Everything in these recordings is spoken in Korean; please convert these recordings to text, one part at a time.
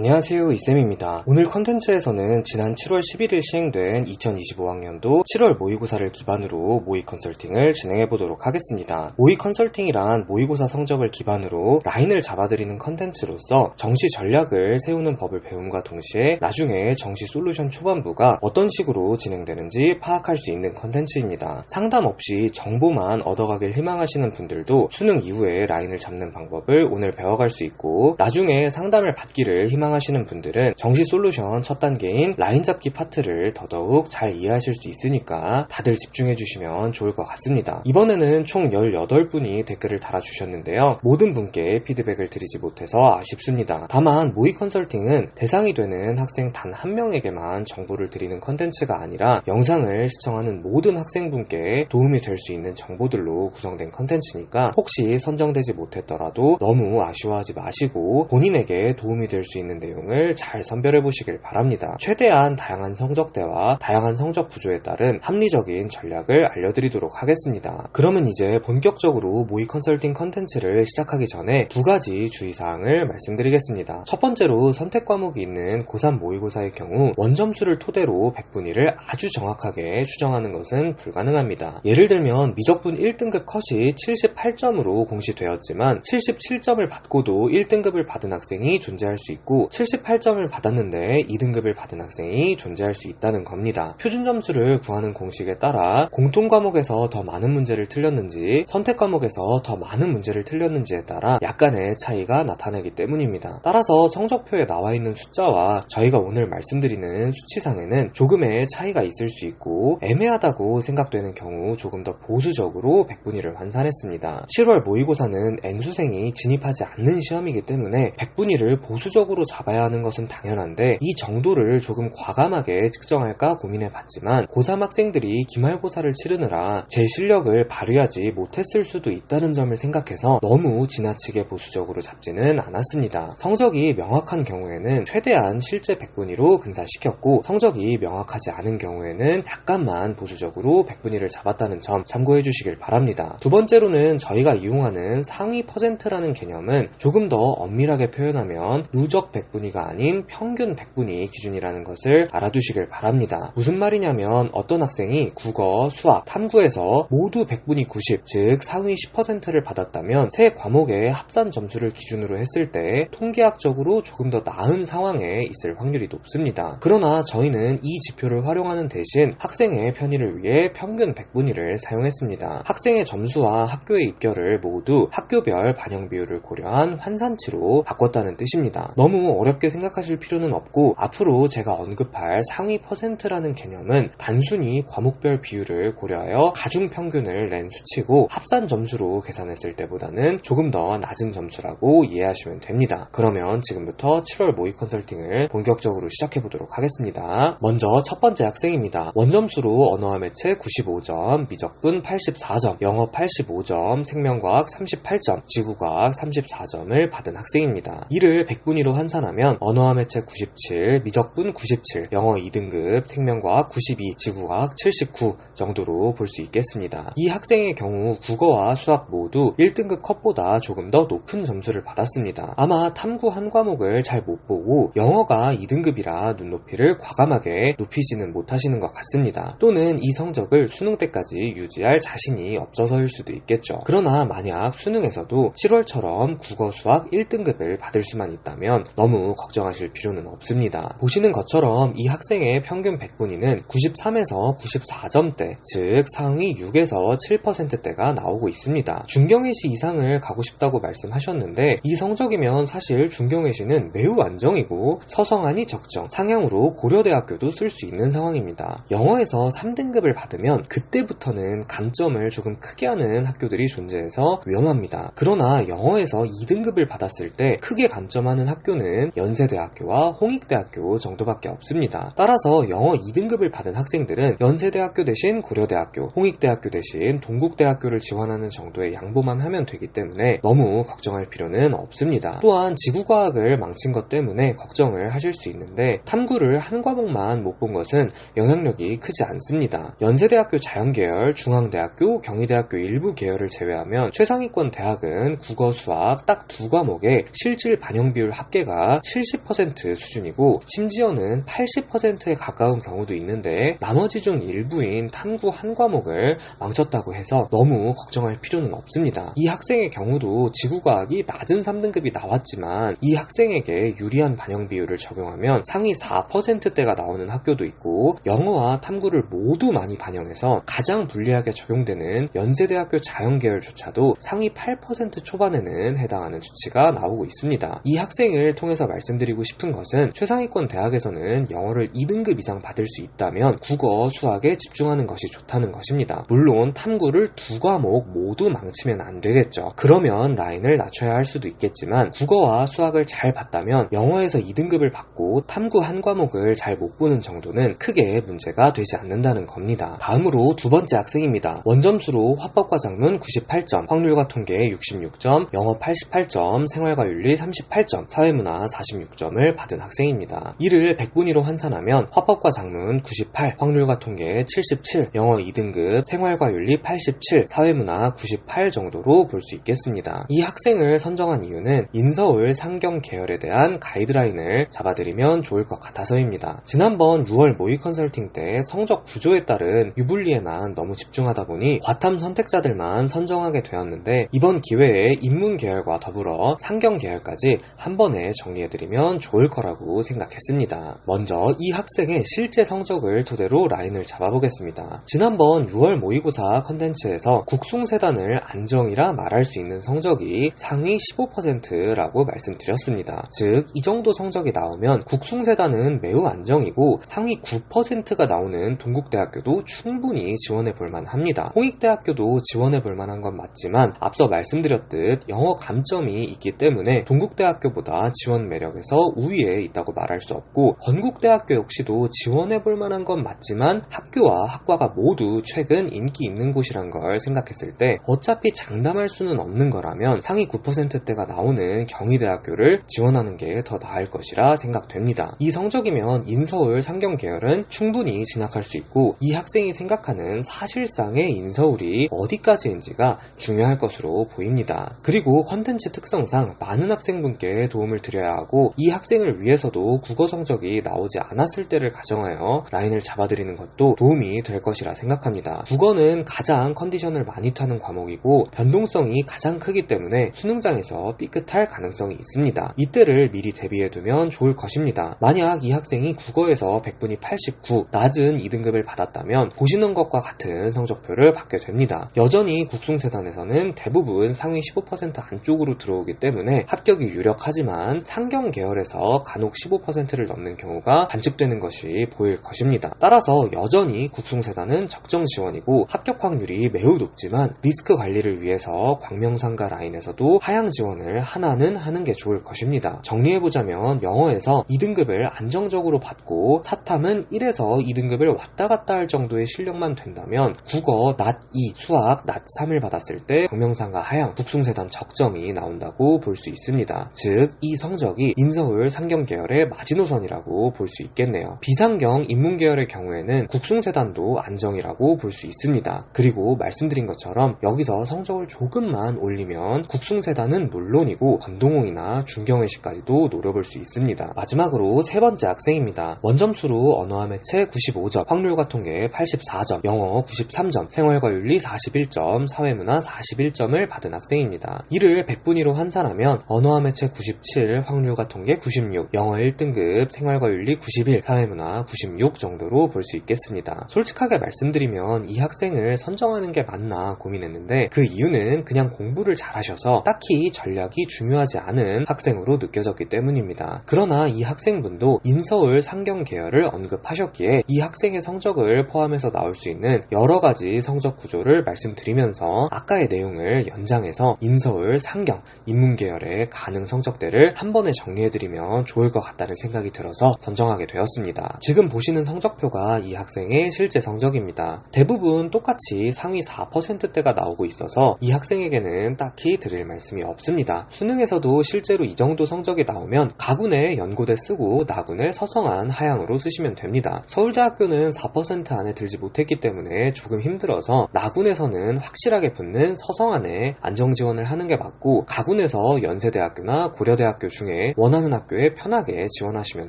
안녕하세요 이쌤입니다. 오늘 컨텐츠에서는 지난 7월 11일 시행된 2025학년도 7월 모의고사를 기반으로 모의 컨설팅을 진행해 보도록 하겠습니다. 모의 컨설팅이란 모의고사 성적을 기반으로 라인을 잡아드리는 컨텐츠로서 정시 전략을 세우는 법을 배움과 동시에 나중에 정시 솔루션 초반부가 어떤 식으로 진행되는지 파악할 수 있는 컨텐츠입니다. 상담 없이 정보만 얻어가길 희망하시는 분들도 수능 이후에 라인을 잡는 방법을 오늘 배워갈 수 있고 나중에 상담을 받기를 희망 희망하시는 분들은 정시 솔루션 첫 단계인 라인 잡기 파트를 더더욱 잘 이해하실 수 있으니까 다들 집중해 주시면 좋을 것 같습니다. 이번에는 총 18분이 댓글을 달아주셨는데요. 모든 분께 피드백을 드리지 못해서 아쉽습니다. 다만 모의 컨설팅은 대상이 되는 학생 단 한 명에게만 정보를 드리는 컨텐츠가 아니라 영상을 시청하는 모든 학생분께 도움이 될 수 있는 정보들로 구성된 컨텐츠니까 혹시 선정되지 못했더라도 너무 아쉬워하지 마시고 본인에게 도움이 될 수 있는 있는 내용을 잘 선별해 보시길 바랍니다. 최대한 다양한 성적대와 다양한 성적 구조에 따른 합리적인 전략을 알려드리도록 하겠습니다. 그러면 이제 본격적으로 모의 컨설팅 컨텐츠를 시작하기 전에 두 가지 주의사항을 말씀드리겠습니다. 첫 번째로 선택 과목이 있는 고3 모의고사의 경우 원점수를 토대로 100분위를 아주 정확하게 추정하는 것은 불가능합니다. 예를 들면 미적분 1등급 컷이 78점으로 공시되었지만 77점을 받고도 1등급을 받은 학생이 존재할 수 있고 78점을 받았는데 2등급을 받은 학생이 존재할 수 있다는 겁니다. 표준 점수를 구하는 공식에 따라 공통 과목에서 더 많은 문제를 틀렸는지 선택 과목에서 더 많은 문제를 틀렸는지에 따라 약간의 차이가 나타나기 때문입니다. 따라서 성적표에 나와 있는 숫자와 저희가 오늘 말씀드리는 수치상에는 조금의 차이가 있을 수 있고 애매하다고 생각되는 경우 조금 더 보수적으로 백분위를 환산했습니다. 7월 모의고사는 N수생이 진입하지 않는 시험이기 때문에 백분위를 보수적으로 잡아야 하는 것은 당연한데 이 정도를 조금 과감하게 측정할까 고민해 봤지만 고3 학생들이 기말고사를 치르느라 제 실력을 발휘하지 못했을 수도 있다는 점을 생각해서 너무 지나치게 보수적으로 잡지는 않았습니다. 성적이 명확한 경우에는 최대한 실제 100분위로 근사시켰고 성적이 명확하지 않은 경우에는 약간만 보수적으로 100분위를 잡았다는 점 참고해 주시길 바랍니다. 두 번째로는 저희가 이용하는 상위 퍼센트라는 개념은 조금 더 엄밀하게 표현하면 누적 100 분위가 아닌 평균 100분위 기준이라는 것을 알아두시길 바랍니다. 무슨 말이냐면 어떤 학생이 국어, 수학, 탐구에서 모두 100분위 90, 즉 상위 10%를 받았다면 세 과목의 합산 점수를 기준으로 했을 때 통계학적으로 조금 더 나은 상황에 있을 확률이 높습니다. 그러나 저희는 이 지표를 활용하는 대신 학생의 편의를 위해 평균 100분위를 사용했습니다. 학생의 점수와 학교의 입결을 모두 학교별 반영 비율을 고려한 환산치로 바꿨다는 뜻입니다. 너무 어렵게 생각하실 필요는 없고 앞으로 제가 언급할 상위 퍼센트라는 개념은 단순히 과목별 비율을 고려하여 가중 평균을 낸 수치고 합산 점수로 계산했을 때보다는 조금 더 낮은 점수라고 이해하시면 됩니다. 그러면 지금부터 7월 모의 컨설팅을 본격적으로 시작해 보도록 하겠습니다. 먼저 첫 번째 학생입니다. 원점수로 언어와 매체 95점, 미적분 84점, 영어 85점, 생명과학 38점, 지구과학 34점을 받은 학생입니다. 이를 100분위로 환산 환산하면 언어와 매체 97, 미적분 97, 영어 2등급, 생명과학 92, 지구과학 79 정도로 볼 수 있겠습니다. 이 학생의 경우 국어와 수학 모두 1등급 컷보다 조금 더 높은 점수를 받았습니다. 아마 탐구 한 과목을 잘 못 보고 영어가 2등급이라 눈높이를 과감하게 높이지는 못하시는 것 같습니다. 또는 이 성적을 수능 때까지 유지할 자신이 없어서일 수도 있겠죠. 그러나 만약 수능에서도 7월처럼 국어 수학 1등급을 받을 수만 있다면 너무 걱정하실 필요는 없습니다. 보시는 것처럼 이 학생의 평균 100분위는 93에서 94점대, 즉 상위 6에서 7%대가 나오고 있습니다. 중경외시 이상을 가고 싶다고 말씀하셨는데 이 성적이면 사실 중경외시는 매우 안정이고 서성하니 적정, 상향으로 고려대학교도 쓸 수 있는 상황입니다. 영어에서 3등급을 받으면 그때부터는 감점을 조금 크게 하는 학교들이 존재해서 위험합니다. 그러나 영어에서 2등급을 받았을 때 크게 감점하는 학교는 학생은 연세대학교와 홍익대학교 정도밖에 없습니다. 따라서 영어 2등급을 받은 학생들은 연세대학교 대신 고려대학교, 홍익대학교 대신 동국대학교를 지원하는 정도의 양보만 하면 되기 때문에 너무 걱정할 필요는 없습니다. 또한 지구과학을 망친 것 때문에 걱정을 하실 수 있는데 탐구를 한 과목만 못 본 것은 영향력이 크지 않습니다. 연세대학교 자연계열, 중앙대학교, 경희대학교 일부 계열을 제외하면 최상위권 대학은 국어, 수학 딱 두 과목의 실질 반영 비율 합계가 자체가 70% 수준이고 심지어는 80%에 가까운 경우도 있는데 나머지 중 일부인 탐구 한 과목을 망쳤다고 해서 너무 걱정할 필요는 없습니다. 이 학생의 경우도 지구과학이 낮은 3등급이 나왔지만 이 학생에게 유리한 반영 비율을 적용하면 상위 4%대가 나오는 학교도 있고 영어와 탐구를 모두 많이 반영해서 가장 불리하게 적용되는 연세대학교 자연계열조차도 상위 8% 초반에는 해당하는 수치가 나오고 있습니다. 이 학생을 통해 서 말씀드리고 싶은 것은 최상위권 대학에서는 영어를 2등급 이상 받을 수 있다면 국어, 수학에 집중하는 것이 좋다는 것입니다. 물론 탐구를 두 과목 모두 망치면 안 되겠죠. 그러면 라인을 낮춰야 할 수도 있겠지만 국어와 수학을 잘 봤다면 영어에서 2등급을 받고 탐구 한 과목을 잘 못 보는 정도는 크게 문제가 되지 않는다는 겁니다. 다음으로 두 번째 학생입니다. 원점수로 화법과 작문 98점, 확률과 통계 66점, 영어 88점, 생활과 윤리 38점, 사회문화 46점을 받은 학생입니다. 이를 100분위로 환산하면 화법과 작문 98, 확률과 통계 77, 영어 2등급, 생활과 윤리 87, 사회문화 98 정도로 볼 수 있겠습니다. 이 학생을 선정한 이유는 인서울 상경 계열에 대한 가이드라인을 잡아드리면 좋을 것 같아서입니다. 지난번 6월 모의 컨설팅 때 성적 구조에 따른 유불리에만 너무 집중하다 보니 과탐 선택자들만 선정하게 되었는데 이번 기회에 인문 계열과 더불어 상경 계열까지 한 번에 정 리해드리면 좋을 거라고 생각했습니다. 먼저 이 학생의 실제 성적을 토대로 라인을 잡아보겠습니다. 지난번 6월 모의고사 컨텐츠에서 국숭세단을 안정이라 말할 수 있는 성적이 상위 15%라고 말씀드렸습니다. 즉, 이 정도 성적이 나오면 국숭세단은 매우 안정이고 상위 9%가 나오는 동국대학교도 충분히 지원해 볼 만 합니다. 홍익대학교도 지원해 볼 만 한 건 맞지만 앞서 말씀드렸듯 영어 감점이 있기 때문에 동국대학교보다 지원 매력에서 우위에 있다고 말할 수 없고 건국대학교 역시도 지원해 볼 만한 건 맞지만 학교와 학과가 모두 최근 인기 있는 곳이란 걸 생각했을 때 어차피 장담할 수는 없는 거라면 상위 9%대가 나오는 경희대학교를 지원하는 게 더 나을 것이라 생각됩니다. 이 성적이면 인서울 상경 계열은 충분히 진학할 수 있고 이 학생이 생각하는 사실상의 인서울이 어디까지인지가 중요할 것으로 보입니다. 그리고 컨텐츠 특성상 많은 학생분께 도움을 드려야 하고 이 학생을 위해서도 국어 성적이 나오지 않았을 때를 가정하여 라인을 잡아드리는 것도 도움이 될 것이라 생각합니다. 국어는 가장 컨디션을 많이 타는 과목이고 변동성이 가장 크기 때문에 수능장에서 삐끗할 가능성이 있습니다. 이때를 미리 대비해두면 좋을 것입니다. 만약 이 학생이 국어에서 100분이 89, 낮은 2등급을 받았다면 보시는 것과 같은 성적표를 받게 됩니다. 여전히 국숭세단에서는 대부분 상위 15% 안쪽으로 들어오기 때문에 합격이 유력하지만 상경 계열에서 간혹 15%를 넘는 경우가 관측되는 것이 보일 것입니다. 따라서 여전히 국숭세단은 적정 지원이고 합격 확률이 매우 높지만 리스크 관리를 위해서 광명상가 라인에서도 하향 지원을 하나는 하는 게 좋을 것입니다. 정리해보자면 영어에서 2등급을 안정적으로 받고 사탐은 1에서 2등급을 왔다 갔다 할 정도의 실력만 된다면 국어 낮 2, 수학 낮 3을 받았을 때 광명상가 하향, 국숭세단 적정이 나온다고 볼 수 있습니다. 즉, 이 성적 이 인서울 상경 계열의 마지노선이라고 볼 수 있겠네요. 비상경 인문 계열의 경우에는 국숭세단도 안정이라고 볼 수 있습니다. 그리고 말씀드린 것처럼 여기서 성적을 조금만 올리면 국숭세단은 물론이고 건동홍이나 중경외시까지도 노려볼 수 있습니다. 마지막으로 세 번째 학생입니다. 원점수로 언어와 매체 95점, 확률과 통계 84점, 영어 93점, 생활과 윤리 41점, 사회문화 41점을 받은 학생입니다. 이를 100분위로 환산하면 언어와 매체 97, 확률과 통계 96, 영어 1등급, 생활과 윤리 91, 사회문화 96 정도로 볼 수 있겠습니다. 솔직하게 말씀드리면 이 학생을 선정하는 게 맞나 고민했는데 그 이유는 그냥 공부를 잘하셔서 딱히 전략이 중요하지 않은 학생으로 느껴졌기 때문입니다. 그러나 이 학생분도 인서울 상경 계열을 언급하셨기에 이 학생의 성적을 포함해서 나올 수 있는 여러 가지 성적 구조를 말씀드리면서 아까의 내용을 연장해서 인서울 상경 인문 계열의 가능 성적대를 한번 에 정리해드리면 좋을 것 같다는 생각이 들어서 선정하게 되었습니다. 지금 보시는 성적표가 이 학생의 실제 성적입니다. 대부분 똑같이 상위 4%대가 나오고 있어서 이 학생에게는 딱히 드릴 말씀이 없습니다. 수능에서도 실제로 이 정도 성적이 나오면 가군에 연고대 쓰고 나군을 서성한 하향으로 쓰시면 됩니다. 서울대학교는 4% 안에 들지 못했기 때문에 조금 힘들어서 나군에서는 확실하게 붙는 서성안에 안정지원을 하는 게 맞고 가군에서 연세대학교나 고려대학교 중에 중에 원하는 학교에 편하게 지원하시면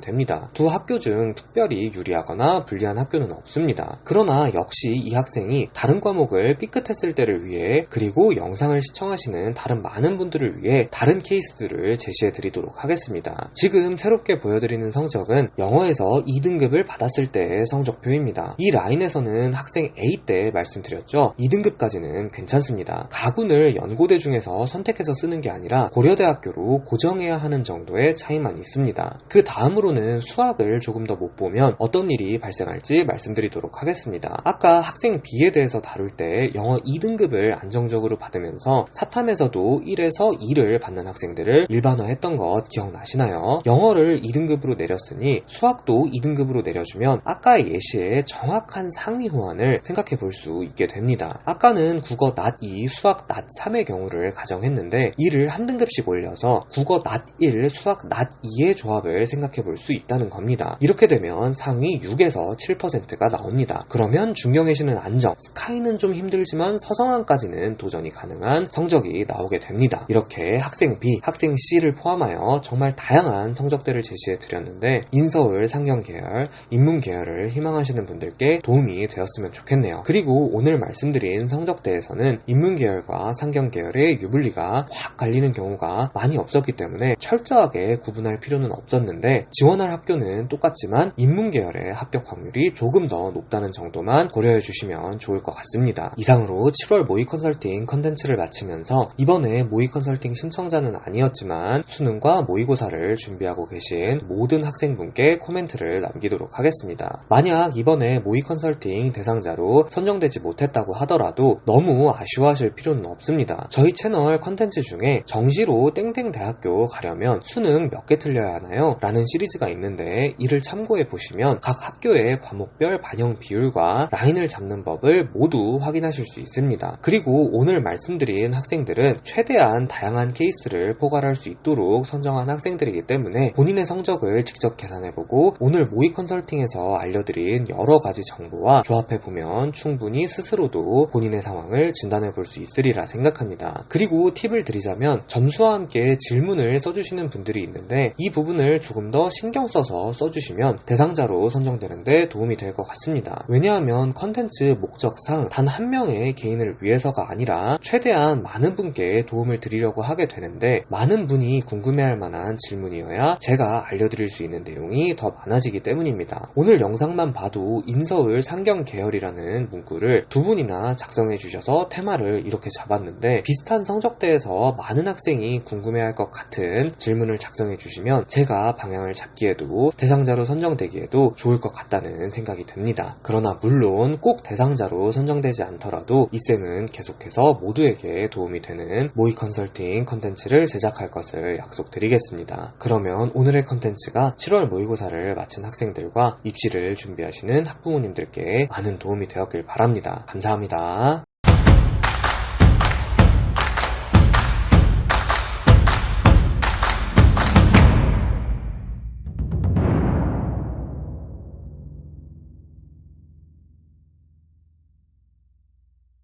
됩니다. 두 학교 중 특별히 유리하거나 불리한 학교는 없습니다. 그러나 역시 이 학생이 다른 과목을 삐끗했을 때를 위해 그리고 영상을 시청하시는 다른 많은 분들을 위해 다른 케이스들을 제시해 드리도록 하겠습니다. 지금 새롭게 보여드리는 성적은 영어에서 2등급을 받았을 때의 성적표입니다. 이 라인에서는 학생 A 때 말씀드렸죠. 2등급까지는 괜찮습니다. 가군을 연고대 중에서 선택해서 쓰는 게 아니라 고려대학교로 고정해야 하는 정도의 차이만 있습니다. 그 다음으로는 수학을 조금 더 못 보면 어떤 일이 발생할지 말씀드리도록 하겠습니다. 아까 학생 B에 대해서 다룰 때 영어 2등급을 안정적으로 받으면서 사탐에서도 1에서 2를 받는 학생들을 일반화했던 것 기억나시나요? 영어를 2등급으로 내렸으니 수학도 2등급으로 내려주면 아까의 예시의 정확한 상위 호환을 생각해 볼 수 있게 됩니다. 아까는 국어 낫 2, 수학 낫 3의 경우를 가정했는데 이를 한 등급씩 올려서 국어 낫 1, 수학 낫 2의 조합을 생각해 볼 수 있다는 겁니다. 이렇게 되면 상위 6에서 7%가 나옵니다. 그러면 중경외시는 안정, 스카이는 좀 힘들지만 서성안까지는 도전이 가능한 성적이 나오게 됩니다. 이렇게 학생 B, 학생 C를 포함하여 정말 다양한 성적대를 제시해 드렸는데 인서울 상경 계열, 인문 계열을 희망하시는 분들께 도움이 되었으면 좋겠네요. 그리고 오늘 말씀드린 성적대에서는 인문 계열과 상경 계열의 유불리가 확 갈리는 경우가 많이 없었기 때문에 철저 하게 구분할 필요는 없었는데 지원할 학교는 똑같지만 인문 계열의 합격 확률이 조금 더 높다는 정도만 고려해 주시면 좋을 것 같습니다. 이상으로 7월 모의 컨설팅 컨텐츠를 마치면서 이번에 모의 컨설팅 신청자는 아니었지만 수능과 모의고사를 준비하고 계신 모든 학생분께 코멘트를 남기도록 하겠습니다. 만약 이번에 모의 컨설팅 대상자로 선정되지 못했다고 하더라도 너무 아쉬워하실 필요는 없습니다. 저희 채널 컨텐츠 중에 정시로 땡땡 대학교 가려면 수능 몇 개 틀려야 하나요? 라는 시리즈가 있는데 이를 참고해 보시면 각 학교의 과목별 반영 비율과 라인을 잡는 법을 모두 확인하실 수 있습니다. 그리고 오늘 말씀드린 학생들은 최대한 다양한 케이스를 포괄할 수 있도록 선정한 학생들이기 때문에 본인의 성적을 직접 계산해보고 오늘 모의 컨설팅에서 알려드린 여러 가지 정보와 조합해보면 충분히 스스로도 본인의 상황을 진단해 볼 수 있으리라 생각합니다. 그리고 팁을 드리자면 점수와 함께 질문을 써주시는 분들이 있는데 이 부분을 조금 더 신경 써서 써주시면 대상자로 선정되는데 도움이 될 것 같습니다. 왜냐하면 컨텐츠 목적상 단 한 명의 개인을 위해서가 아니라 최대한 많은 분께 도움을 드리려고 하게 되는데 많은 분이 궁금해할 만한 질문이어야 제가 알려드릴 수 있는 내용이 더 많아지기 때문입니다. 오늘 영상만 봐도 인서울 상경 계열이라는 문구를 두 분이나 작성해 주셔서 테마를 이렇게 잡았는데 비슷한 성적대에서 많은 학생이 궁금해할 것 같은 질문을 작성해 주시면 제가 방향을 잡기에도 대상자로 선정되기에도 좋을 것 같다는 생각이 듭니다. 그러나 물론 꼭 대상자로 선정되지 않더라도 이 쌤은 계속해서 모두에게 도움이 되는 모의 컨설팅 컨텐츠를 제작할 것을 약속드리겠습니다. 그러면 오늘의 컨텐츠가 7월 모의고사를 마친 학생들과 입시를 준비하시는 학부모님들께 많은 도움이 되었길 바랍니다. 감사합니다.